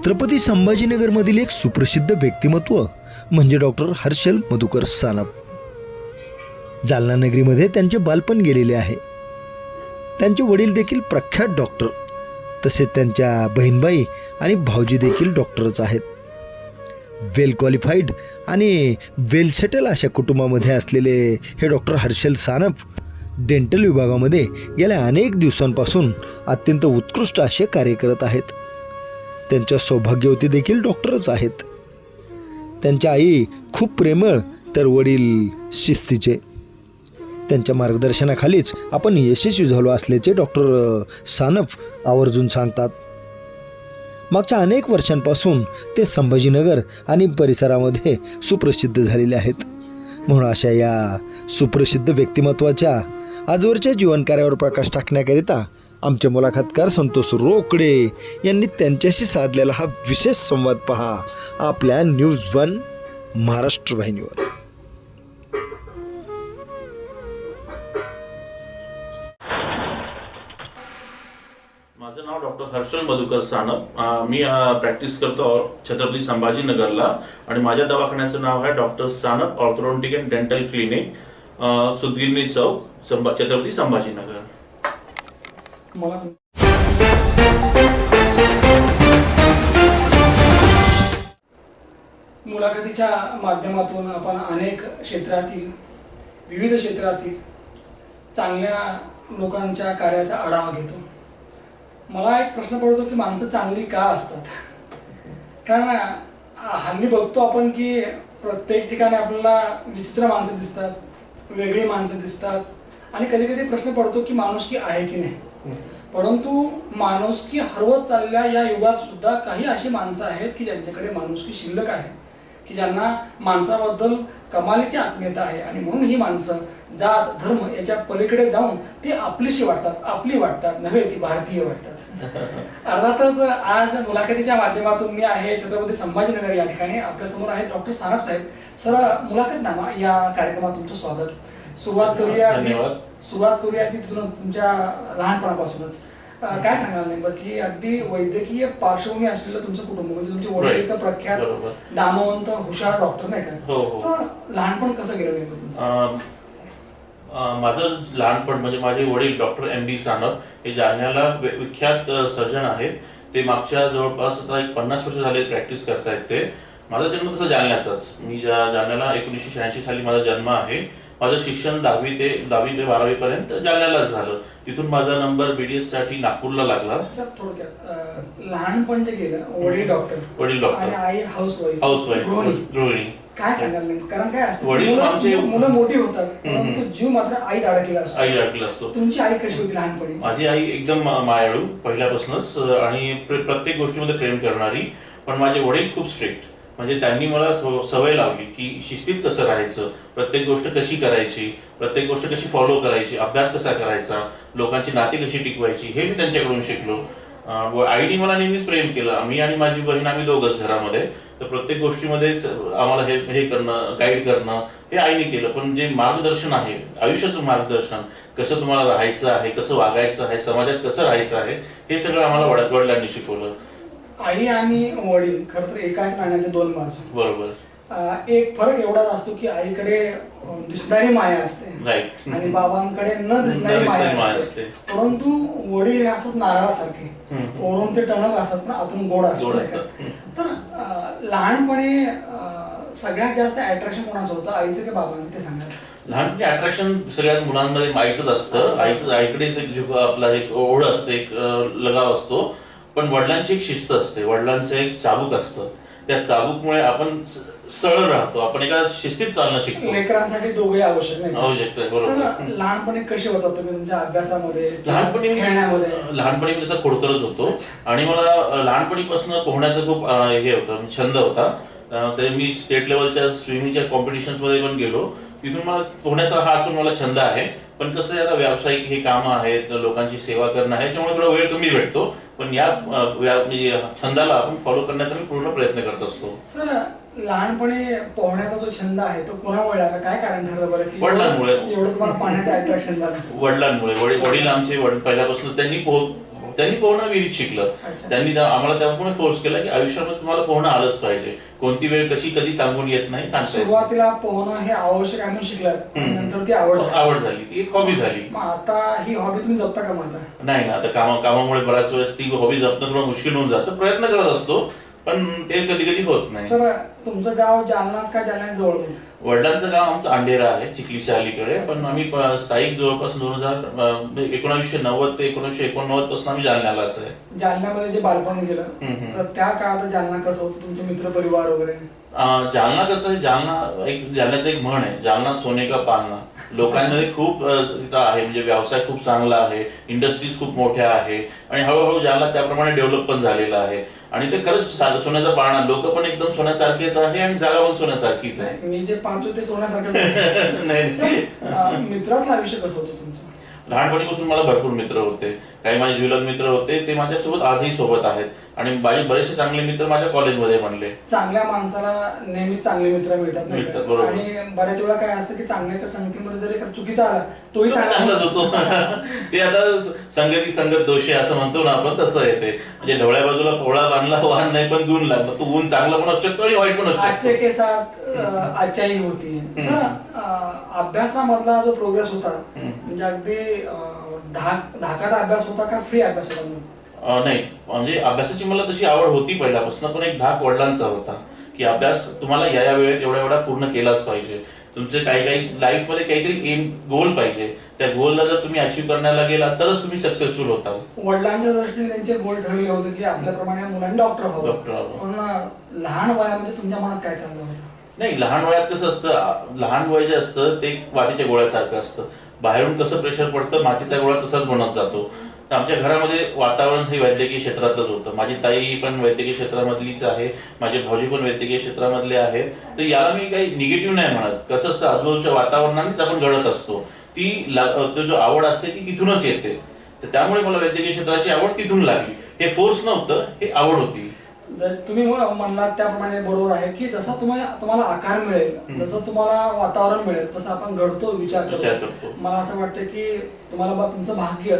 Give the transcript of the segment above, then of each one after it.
छत्रपती संभाजीनगरमधील एक सुप्रसिद्ध व्यक्तिमत्व म्हणजे डॉक्टर हर्षल मधुकर सानप. जालना नगरीमध्ये त्यांचे बालपण गेलेले आहे. त्यांचे वडील देखील प्रख्यात डॉक्टर. तसेच त्यांच्या बहीणबाई आणि भाऊजी देखील डॉक्टरच आहेत. वेल क्वालिफाईड आणि वेल सेटल अशा कुटुंबामध्ये असलेले हे डॉक्टर हर्षल सानप डेंटल विभागामध्ये गेल्या अनेक दिवसांपासून अत्यंत उत्कृष्ट असे कार्य करत आहेत. त्यांच्या सौभाग्यवती देखील डॉक्टरच आहेत. त्यांच्या आई खूप प्रेमळ तर वडील शिस्तीचे. त्यांच्या मार्गदर्शनाखालीच आपण यशस्वी झालो असल्याचे डॉक्टर सानप आवर्जून सांगतात. मागच्या अनेक वर्षांपासून ते संभाजीनगर आणि परिसरामध्ये सुप्रसिद्ध झालेले आहेत. म्हणून अशा या सुप्रसिद्ध व्यक्तिमत्वाच्या आजवरच्या जीवनकार्यावर प्रकाश टाकण्याकरिता आमचे मुलाखतकार संतोष रोकडे यांनी त्यांच्याशी साधलेला हा विशेष संवाद पहा. आपल्या न्यूज वन महाराष्ट्र वाहिनीवर. माझं नाव डॉक्टर हर्षल मधुकर सानप. मी प्रॅक्टिस करतो छत्रपती संभाजीनगरला आणि माझ्या दवाखान्याचं नाव आहे doctor Sanap orthodontic and dental clinic Sutgirni Chowk संभा छत्रपती संभाजीनगर. मला मुलाखतीच्या माध्यमातून आपण अनेक क्षेत्रातील विविध क्षेत्रातील चांगल्या लोकांच्या कार्याचा आढावा घेतो. मला एक प्रश्न पडतो की माणसं चांगली का असतात? कारण हल्ली बघतो आपण की प्रत्येक ठिकाणी आपल्याला विचित्र माणसं दिसतात वेगळी माणसं दिसतात. आणि कधी कधी प्रश्न पडतो की माणुसकी आहे की नाही? परंतु माणुसकी हरवत चाललेल्या या युगात सुद्धा काही अशी माणसं आहेत की ज्यांच्याकडे माणुसकी शिल्लक आहे की ज्यांना माणसाबद्दल कमालीची आत्मीयता आहे. आणि म्हणून ही माणसं जात धर्म याच्या पलीकडे जाऊन ती आपलीशी वाटतात आपली वाटतात नव्हे ती भारतीय वाटतात अर्थातच आज मुलाखतीच्या माध्यमातून मी आहे छत्रपती संभाजीनगर या ठिकाणी. आपल्यासमोर आहेत डॉक्टर साहेब. सर मुलाखतनामा या कार्यक्रमात तुमचं स्वागत. सुरुवात करूया अगदी-. सुरुवात करूया ती तिथून तुमच्या लहानपणापासूनच. काय सांगाल नेमकं की अगदी वैद्यकीय पार्श्वभूमी असलेलं तुमचं कुटुंब म्हणजे तुमचे वडील प्रख्यात. नामवंत हुशार डॉक्टर नाही का? हो, हो. लहानपण कसं गेलं नेमकं तुमचं? माझं लहानपण म्हणजे माझे वडील डॉक्टर एम डी सानप हे जालन्याला विख्यात सर्जन आहेत. ते मागच्या जवळपास आता एक पन्नास वर्ष झाले प्रॅक्टिस करतायत ते. माझा जन्म तसा जालन्याचाच. मी ज्या जालन्याला एकोणीसशे शहाऐंशी साली माझा जन्म आहे. माझं शिक्षण दहावी ते दहावी ते बारावी पर्यंत जालन्यालाच झालं. तिथून माझा नंबर बीडीएससाठी नागपूरला लागला. सर थोडक्यात लहानपण जे गेलं वडील डॉक्टर वडील डॉक्टर. आणि आई हाऊस वाईफ हाऊस वाईफ गृहिणी. गृहिणी. काय सांगाल नेमकं? कारण काय असतं वडील मुलं- आमचे- मुलं मोठी होतात हम्म. परंतु जीव मात्र आईत अडकलेला असतो. आई अडकला असतो. तुमची आई कशी होती लहानपणी? माझी आई एकदम मा- मायाळू पहिल्यापासूनच अं, आणि प्र- प्रत्येक गोष्टीमध्ये प्रेम करणारी पण माझे वडील खूप स्ट्रिक्ट म्हणजे त्यांनी मला सवय लावली की शिस्तीत कसं राहायचं प्रत्येक गोष्ट कशी करायची प्रत्येक गोष्ट कशी फॉलो करायची अभ्यास कसा करायचा लोकांची नाती कशी टिकवायची हे मी त्यांच्याकडून शिकलो. व आईने मला नेहमीच प्रेम केलं. मी आणि माझी बहीण आम्ही दोघंच घरामध्ये. तर प्रत्येक गोष्टीमध्ये आम्हाला हे हे करणं गाईड करणं हे आईने केलं. पण जे मार्गदर्शन आहे आयुष्याचं मार्गदर्शन कसं तुम्हाला राहायचं आहे कसं वागायचं आहे समाजात कसं राहायचं आहे हे सगळं आम्हाला वड- वडिलांनी शिकवलं. आई आणि वडील खर तर एकाच नाण्याचे दोन बाजू बरोबर. अं, एक फरक एवढाच असतो की आईकडे अं, दिसणारी माया असते. आणि बाबांकडे न दिसणारी न माया माया असते. असते. परंतु वडील हे असतात नारळासारखे. हम्म. वरून ते टणक असतात पण आतून गोड गोड असतात नाही असतात. का? तर अं, लहानपणी अं, सगळ्यात जास्त अट्रॅक्शन कोणाचं होतं? आईचं की बाबांचं? ते सांगा. लहानपणी अट्रॅक्शन सगळ्यात मुलांमध्ये आईचंच असतं. आईचं एक झुक आपला एक ओढ असते एक अं, लगाव असतो. पण वडिलांची एक शिस्त असते. वडिलांचं एक चाबूक असतं. त्या चाबूकमुळे आपण सरळ राहतो. आपण एका शिस्तीत चालणं शिकतो. लेकरांसाठी दोघे आवश्यक नाही आवश्यक आहे, सर लहानपणी कसे होतात तुम्ही तुमच्या अभ्यासामध्ये? लहानपणी मी- खेळण्यामध्ये? लहानपणी मी तसा खोडकरच होतो. आणि मला अ, लहानपणीपासून पोहण्याचा खूप अ, हे होतं छंद होता. अ, ते मी स्टेट लेवलच्या स्विमिंगच्या कॉम्पिटिशन्समध्ये पण गेलो. तिथून मला पोहण्याचा हा पण मला छंद आहे. पण कसं आहे आता व्यावसायिक हे कामं आहेत लोकांची सेवा करणं आहे याच्यामुळे थोडा वेळ कमी भेटतो. पण या म्हणजे छंदाला आपण फॉलो करण्याचा मी पूर्ण प्रयत्न करत असतो. सर लहानपणी पोहण्याचा जो छंद आहे तो कोणामुळे आला? काय कारण ठरलं बरं की वडिलांमुळे. एवढं तुम्हाला पाण्याचं अट्रॅक्शन झालं? वडिलांमुळे. वडील वडील आमचे वडील पहिल्यापासून त्यांनी पोह त्यांनी पोहणं विहिरीत शिकलं. त्यांनी त्या- आम्हाला त्यामुळे फोर्स केला की आयुष्यामध्ये तुम्हाला पोहणं आलंच पाहिजे. कोणती वेळ कशी कधी सांगून येत नाही. सुरुवातीला पोहणं हे आवश्यक आहे म्हणून हम्म. नंतर ती आवड झाली. आवड झाली. ती एक हॉबी झाली. आता ही हॉबी तुम्ही जपता का मग आता? नाही ना आता कामा कामामुळे बऱ्याच वेळेस ती हॉबी जपणं थोडं मुश्किल होऊन जातं. प्रयत्न करत असतो पण ते कधी कधी होत नाही. सर तुमचं गाव जालनाच का जालना जवळ वडिलांचं गाव आमचं अंडेरा आहे चिखलीच्या अलीकडे. पण आम्ही स्थायिक जवळपास दोन हजार एकोणीसशे नव्वद ते एकोणीसशे एकोणनव्वदपासून आम्ही जालन्याला असं आहे. जालन्यामध्ये जे बालपण गेलं. तर त्या काळात जालना कसं होतं? तुमचे मित्र परिवार वगैरे जालना कसं आहे? जालना एक जालन्याचं एक म्हण आहे जालना सोने का पालना. लोकांमध्ये खूप तिथं आहे म्हणजे व्यवसाय खूप चांगला आहे इंडस्ट्रीज खूप मोठ्या आहे आणि हळूहळू जालना त्याप्रमाणे डेव्हलप पण झालेला आहे. आणि ते खरंच सोन्याचा पाळणा लोक पण एकदम सोन्यासारखेच आहे आणि जागा पण सोन्यासारखीच आहे. मी जे पाहतो ते सोन्यासारखं. नाही मित्रातलं आयुष्य कसं होतं तुमचं? लहानपणीपासून मला भरपूर मित्र होते. काही माझे ज्युलक मित्र होते ते माझ्यासोबत आजही सोबत आहेत. आणि माझे बरेचसे चांगले मित्र माझ्या कॉलेजमध्ये बनले. चांगल्या माणसाला नेहमी चांगले मित्र मिळतात नाही मिळतात, का? बरोबर. आणि बऱ्याच वेळा काय असतं की चांगल्याच्या संगतीमध्ये जर एखादा चुकीचा आला तोही चांगलाच चांगला होतो. ते आता स- संगती संगत दोषी असं म्हणतो ना आपण तसं आहे ते म्हणजे ढवळ्या बाजूला पोळा बांधला वाहन नाही पण गुण लागला. तो गुण चांगला पण असू शकतो आणि वाईट पण असू आजचे शकतो. केसात अं, आजच्याही होती. सर अं, अभ्यासामधला जो प्रोग्रेस होता हम्म. म्हणजे अगदी अं, धाकाचा अभ्यास होता का फ्री अभ्यास होता नाही. म्हणजे अभ्यासाची मला तशी आवड होती पहिल्यापासून. पण एक धाक वडिलांचा होता की अभ्यास तुम्हाला या या वेळेत एवढ्या एवढा पूर्ण केलाच पाहिजे. तुमचे काही काही लाईफमध्ये काहीतरी एम गोल पाहिजे. त्या गोलला जर तुम्ही अचीव्ह करण्याला गेला तरच तुम्ही सक्सेसफुल होता. वडिलांच्या दृष्टीने त्यांचे गोल ठरले होते की आपल्याप्रमाणे मुलांनी डॉक्टर हवं डॉक्टर हवं. पण लहान वयामध्ये तुमच्या मनात काय चाललं होतं? नाही लहान वयात कसं असतं लहान वय जे असतं ते मातीच्या गोळ्यासारखं असतं. बाहेरून कसं प्रेशर पडतं मातीचा गोळा तसाच बनत जातो. तर आमच्या घरामध्ये वातावरण हे वैद्यकीय क्षेत्रातच होतं. माझी ताई पण वैद्यकीय क्षेत्रामधलीच आहे माझे भाऊजी पण वैद्यकीय क्षेत्रामधले आहे तर याला मी काही निगेटिव्ह नाही म्हणत. कसं असतं आजूबाजूच्या वातावरणानेच आपण घडत असतो. ती तो जो आवड असते ती तिथूनच येते. तर त्यामुळे मला वैद्यकीय क्षेत्राची आवड तिथून लागली. हे फोर्स नव्हतं हे आवड होती. जर तुम्ही म- म्हणलात त्याप्रमाणे बरोबर आहे की जसा तुम्हाला तुम्हाला आकार मिळेल जसं तुम्हाला वातावरण मिळेल तसं आपण घडतो विचार करतो. मला असं वाटतं की तुम्हाला तुमचं भाग्य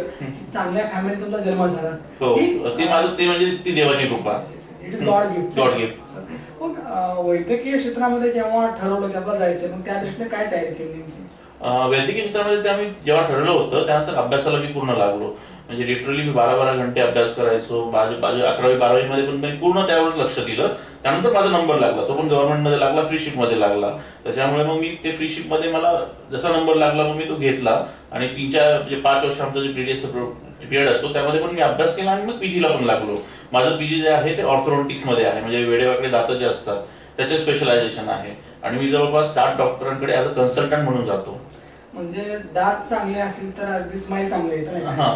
चांगल्या फॅमिली तुमचा जन्म झाला. हो. म्हणजे ती देवाची कृपा. It is God gift God gift. मग वैद्यकीय क्षेत्रामध्ये जेव्हा ठरवलं की आपल्याला जायचं मग त्या दृष्टीने काय तयारी केली वैद्यकीय क्षेत्रामध्ये आम्ही जेव्हा ठरलं होतं त्यानंतर अभ्यासाला मी पूर्ण लागलो. म्हणजे लिटरली मी बारा बारा घंटे अभ्यास करायचो. माझे माझे अकरावी बारावी मध्ये पण मी पूर्ण त्यावर लक्ष दिलं. त्यानंतर माझा नंबर लागला. तो पण गव्हर्नमेंटमध्ये लागला फ्रीशिपमध्ये मध्ये लागला. त्याच्यामुळे मग मी ते फ्रीशिपमध्ये मध्ये मला जसा नंबर लागला मग मी तो घेतला. आणि तीन चार म्हणजे पाच वर्ष आमचा जे पीडीएस पिरियड असतो त्यामध्ये पण मी अभ्यास केला आणि मग पीजीला पण लागलो. माझं पीजी जे आहे ते ऑर्थोडॉन्टिक्समध्ये आहे. म्हणजे वेडेवाकडे दात जे असतात त्याचे स्पेशलायझेशन आहे. आणि मी जवळपास सात डॉक्टरांकडे ॲज अ कन्सल्टंट म्हणून जातो. म्हणजे दात चांगले असतील तर अगदी स्माईल चांगले येतं नाही का? हा.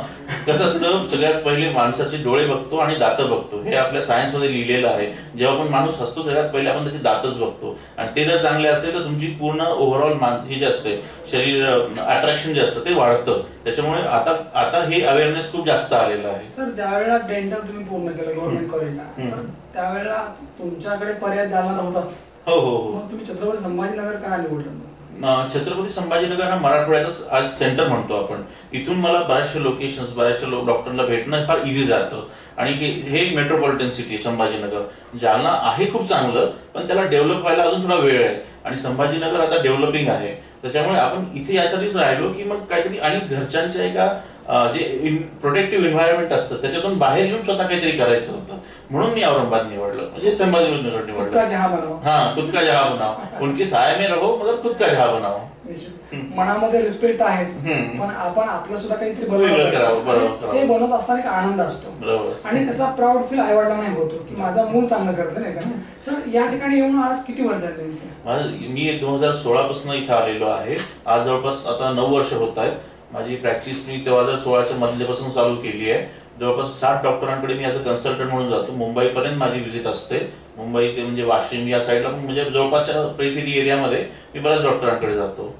कसं असतं सगळ्यात पहिले माणसाचे डोळे बघतो आणि दात बघतो. हे आपल्या सायन्समध्ये लिहिलेलं आहे. जेव्हा पण माणूस हसतो सगळ्यात पहिले आपण त्याचे दातच बघतो. आणि ते जर चांगले असेल तर तुमची पूर्ण ओव्हरऑल हे जे असते शरीर अट्रॅक्शन जे असतं ते वाढतं. त्याच्यामुळे आता आता हे अवेअरनेस खूप जास्त आलेलं आहे. सर ज्या वेळेला डेंटल तुम्ही पूर्ण केलं गव्हर्नमेंट कॉलेजला हम्म. त्यावेळेला तुमच्याकडे पर्याय जालना होताच. हो हो हो. मग तुम्ही छत्रपती संभाजीनगर का निवडलं? छत्रपती संभाजीनगर हा मराठवाड्याचा आज सेंटर म्हणतो आपण. इथून मला बऱ्याचशा लोकेशन्स बऱ्याचशा लोक डॉक्टरला भेटणं फार इझी जातं. आणि हे हे मेट्रोपॉलिटन सिटी संभाजीनगर. जालना आहे खूप चांगलं पण त्याला डेव्हलप व्हायला अजून थोडा वेळ आहे. आणि संभाजीनगर आता डेव्हलपिंग आहे. त्याच्यामुळे आपण इथे यासाठीच राहिलो की मग काहीतरी आणि घरच्यांच्या एका जे प्रोटेक्टिव्ह एन्व्हायरमेंट असतं त्याच्यातून बाहेर येऊन स्वतः काहीतरी करायचं होतं. म्हणून मी औरंगाबाद निवडलं. म्हणजे संभाजीनगर निवडलं. बनाव. हाँ खुद का जहा बनाओ उनकी सहाय में रहो मगर खुद का जहा बनाओ निश्चित मनामध्ये रिस्पेक्ट आहेच. पण आपण आपलं सुद्धा काहीतरी. बरोबर ते. बनवत असताना एक आनंद असतो. बरोबर. आणि त्याचा प्राऊड फील आईवडिला नाही होतो की माझा मूल चांगलं करतं नाही का? सर या ठिकाणी येऊन आज किती वर्ष झाले मी दोन हजार सोळा पासून इथं आलेलो आहे. आज जवळपास आता नऊ वर्ष होत आहेत. माझी प्रॅक्टिस मी तेव्हा हजार सोळाच्या मधल्यापासून चालू केली आहे जवळपास सात डॉक्टरांकडे मी ॲज अ कन्सल्टंट म्हणून जातो. मुंबईपर्यंत माझी व्हिजिट असते. मुंबईचे म्हणजे वाशिम या साईडला पण म्हणजे जवळपास पेरिफेरी एरियामध्ये मी बऱ्याच डॉक्टरांकडे जातो.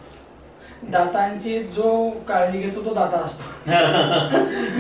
दातांची जो काळजी घेतो तो दाता असतो.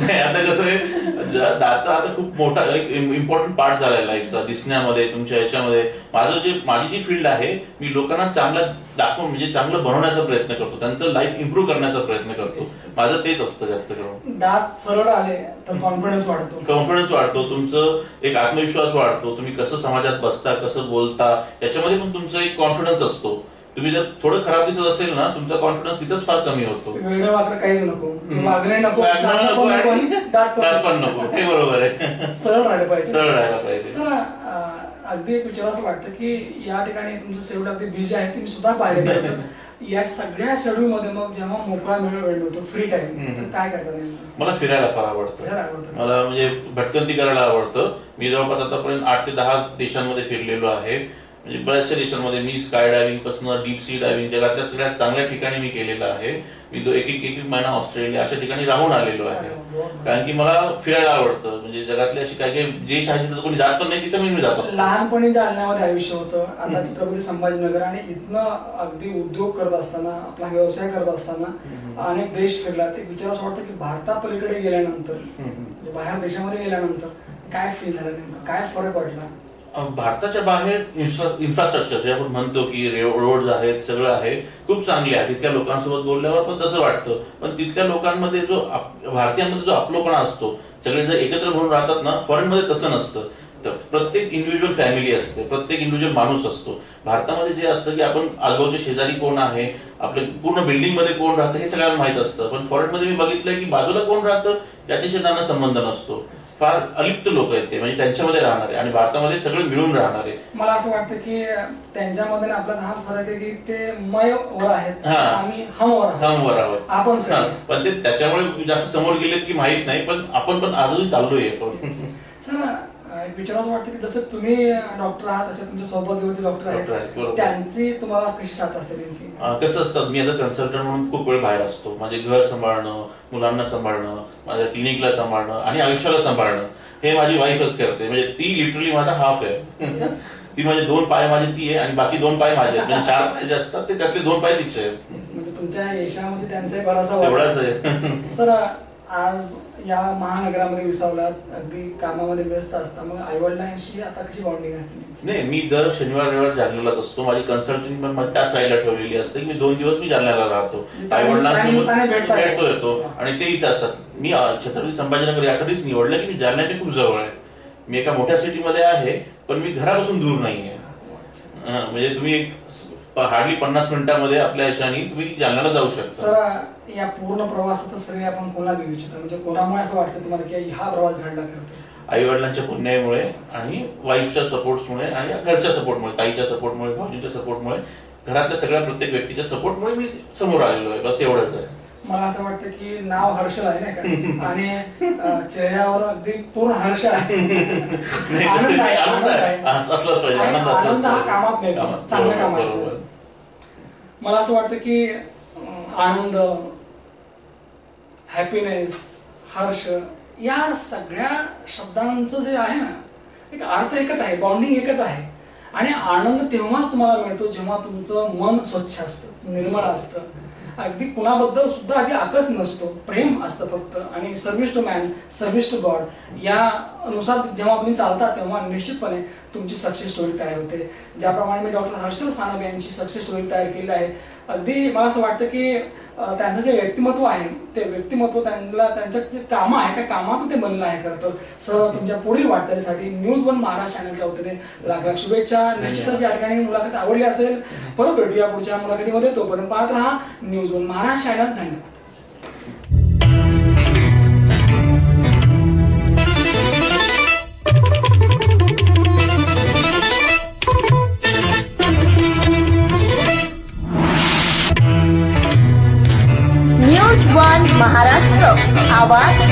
नाही आता कसं आहे ज- दाता आता खूप मोठा एक इम्पॉर्टंट पार्ट झालाय लाईफचा दिसण्यामध्ये तुमच्या याच्यामध्ये. माझं जे माझी जी फील्ड आहे मी लोकांना चांगल्या दाखवून म्हणजे चांगलं बनवण्याचा प्रयत्न करतो त्यांचं लाईफ इम्प्रूव्ह करण्याचा प्रयत्न करतो. माझं तेच असतं जास्त करून. दात सरळ आले तर कॉन्फिडन्स वाढतो. कॉन्फिडन्स वाढतो तुमचं एक आत्मविश्वास वाढतो तुम्ही कसं समाजात बसता कसं बोलता याच्यामध्ये पण तुमचा एक कॉन्फिडन्स असतो. तुम्ही जर थोडं खराब दिसत असेल ना तुमचा कॉन्फिडन्स तिथंच फार कमी होतो. वाकडं काहीच नको. नको नको दात पण हे बरोबर आहे. सरळ राहिलं पाहिजे. सरळ राहायला पाहिजे. अगदी एक विचार असं वाटतं की या ठिकाणी तुमचं शेवट अगदी बिझी आहे ते मी सुद्धा पाहिलं. या सगळ्या शेड्यूल मध्ये मग जेव्हा मोकळा वेळ वेळ मिळतो फ्री टाइम. तर काय करता नेमकं? मला फिरायला फार आवडतं. मला म्हणजे भटकंती करायला आवडतं. मी जवळपास आतापर्यंत आठ ते दहा देशांमध्ये फिरलेलो आहे. म्हणजे बऱ्याचशा देशांमध्ये मी स्काय डायव्हिंगपासून डीप सी डायव्हिंग जगातल्या सगळ्यात चांगल्या ठिकाणी मी केलेलं आहे. मी दो एक एक एक एक महिना ऑस्ट्रेलिया अशा ठिकाणी राहून आलेलो आहे. कारण की मला फिरायला आवडतं. म्हणजे जगातले असे काही काही देश आहेत तिथं कोणी जात पण नाही तिथं मी जात लहानपणी जालन्यामध्ये आयुष्य होतं आता छत्रपती संभाजीनगर आणि इथनं अगदी उद्योग करत असताना आपला व्यवसाय करत असताना अनेक देश फिरला. एक विचार असं वाटतं की भारतापलीकडे गेल्यानंतर. म्हणजे बाहेर देशामध्ये गेल्यानंतर काय फील झालं काय फरक वाटला? भारताच्या बाहेर इन्फ्रास्ट्रक्चर जे आपण म्हणतो की रोड्स आहेत सगळं आहे खूप चांगले आहे. तिथल्या लोकांसोबत बोलल्यावर पण तसं वाटतं. पण तिथल्या लोकांमध्ये जो आप- भारतीयांमध्ये जो आपलोपणा असतो सगळे जर एकत्र म्हणून राहतात ना फॉरेन मध्ये तसं नसतं. तर प्रत्येक इंडिव्हिज्युअल फॅमिली असते प्रत्येक इंडिव्हिज्युअल माणूस असतो. भारतामध्ये जे असतं की आपण आजूबाजूचे शेजारी कोण आहे आपले पूर्ण बिल्डिंगमध्ये कोण राहतं हे सगळ्यांना माहीत असतं. पण फॉरेन मध्ये मी बघितलंय की बाजूला कोण राहतं त्याच्याशी त्यांना संबंध नसतो फार अलिप्त लोक आहेत ते म्हणजे त्यांच्यामध्ये राहणारे आणि भारतामध्ये सगळे मिळून राहणारे मला असं वाटतं की त्यांच्यामध्ये आपल्यात हा फरक आहे की ते मय वर आहेत हा. आम्ही हम वर आहोत हमवर आहोत आपण. पण ते त्याच्यामुळे जास्त समोर गेलेत की माहीत नाही पण आपण पण आजही चाललोय. सर एक विचार असं वाटतं की जसं तुम्ही डॉक्टर आहात तसे तुमच्यासोबत डॉक्टर डॉक्टर आहेत. त्यांची तुम्हाला कशी साथ असते नेमकी? कसं असतं मी आता कन्सल्टंट म्हणून खूप वेळ बाहेर असतो. माझे घर सांभाळणं मुलांना सांभाळणं माझ्या क्लिनिकला सांभाळणं आणि आयुष्याला सांभाळणं. हे माझी वाईफच करते. म्हणजे ती लिटरली माझा हाफ आहे. ती माझे दोन पाय माझे ती आहे आणि बाकी दोन पाय माझे आहेत. म्हणजे चार पाय जे असतात ते त्यातले दोन पाय तिचे आहेत. म्हणजे तुमच्या यशामध्ये तेवढाच आहे. आहे. सर आज या महानगरामध्ये विसावलात अगदी कामामध्ये व्यस्त असता मग आई वडिलांशी आता कशी बॉन्डिंग असते नाही मी दर शनिवार रविवार जालन्यालाच असतो. माझी कन्सल्टिंग पण त्या साईडला ठेवलेली असते. की मी दोन दिवस मी जालन्याला राहतो. म्हणजे आई भेटता येतं. आणि ते इथे असतात. मी छत्रपती संभाजीनगर यासाठीच निवडलं की मी जालन्याच्या खूप जवळ आहे. मी एका मोठ्या सिटीमध्ये आहे पण मी घरापासून दूर नाहीये. अं, म्हणजे तुम्ही एक हार्डली पन्नास मिनिटामध्ये आपल्या यशाने तुम्ही जालन्याला जाऊ शकता. सर या पूर्ण प्रवासाचं श्रेय आपण कोणाला देऊ इच्छितो? म्हणजे कोणामुळे असं वाटतं तुम्हाला की हा प्रवास घडला करतो आई वडिलांच्या पुण्यामुळे आणि वाईफच्या सपोर्टमुळे आणि घरच्या सपोर्टमुळे ताईच्या सपोर्टमुळे भाऊजींच्या सपोर्टमुळे घरातल्या सगळ्या प्रत्येक व्यक्तीच्या सपोर्टमुळे मी समोर आलेलो आहे. बस एवढंच आहे. मला असं वाटतं की नाव हर्षल आहे नाही का? आणि चेहऱ्यावर अगदी पूर्ण हर्ष आहे. नाही, आनंद आहे आनंद आनंद आहे. हा. कामात मिळतो कामात. चांगल्या कामात. मला असं वाटतं की आनंद हॅपीनेस हर्ष या सगळ्या शब्दांचं जे आहे ना एक अर्थ एकच आहे बॉन्डिंग एकच आहे. आणि आनंद तेव्हाच तुम्हाला मिळतो जेव्हा तुमचं मन स्वच्छ असतं निर्मळ असतं. अगदी कुणाबद्दल सुद्धा अगदी आकस नसतो. प्रेम असतं फक्त. आणि service to man service to God यानुसार जेव्हा तुम्ही चालता तेव्हा निश्चितपणे तुमची सक्सेस स्टोरी तयार होते. ज्याप्रमाणे मी डॉक्टर हर्षल सानप यांची सक्सेस स्टोरी तयार केली आहे अगदी मला असं वाटतं की त्यांचं जे व्यक्तिमत्व आहे ते व्यक्तिमत्व त्यांना त्यांच्या जे कामं आहे त्या कामात ते बनलं आहे खरं तर. सर तुमच्या पुढील वाटचालीसाठी न्यूज वन महाराष्ट्र चॅनलच्या वतीने लाख लाख शुभेच्छा. निश्चितच या ठिकाणी मुलाखत आवडली असेल परत भेटूया पुढच्या मुलाखतीमध्ये. तोपर्यंत पाहत राहा न्यूज वन महाराष्ट्र चॅनल धन्यवाद. न्यूज